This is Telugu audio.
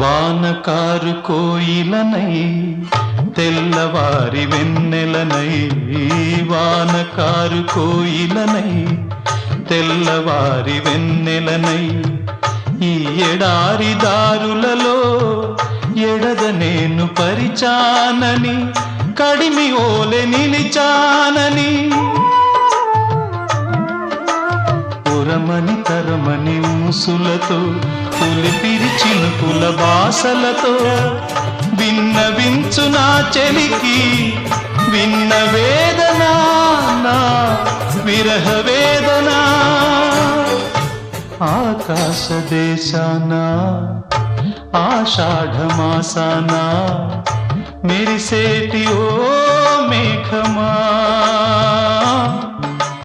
వానకారు కోయిలనై తెల్లవారి వెన్నెలనై వానకారు కోయిలనై తెల్లవారి వెన్నెలనై. ఈ ఎడారి దారులలో ఎడద నేను పరిచానని కడిమి ఓలె నిలిచానని తరమని తరమని ముసులతో పులిపిరి చినుకుల బాసలతో విన్నవించు నా చెలికి విన్న వేదనా నా విరహ వేదనా. ఆకాశ దేశాన ఆషాఢమాసాన మెరిసేటి ఓ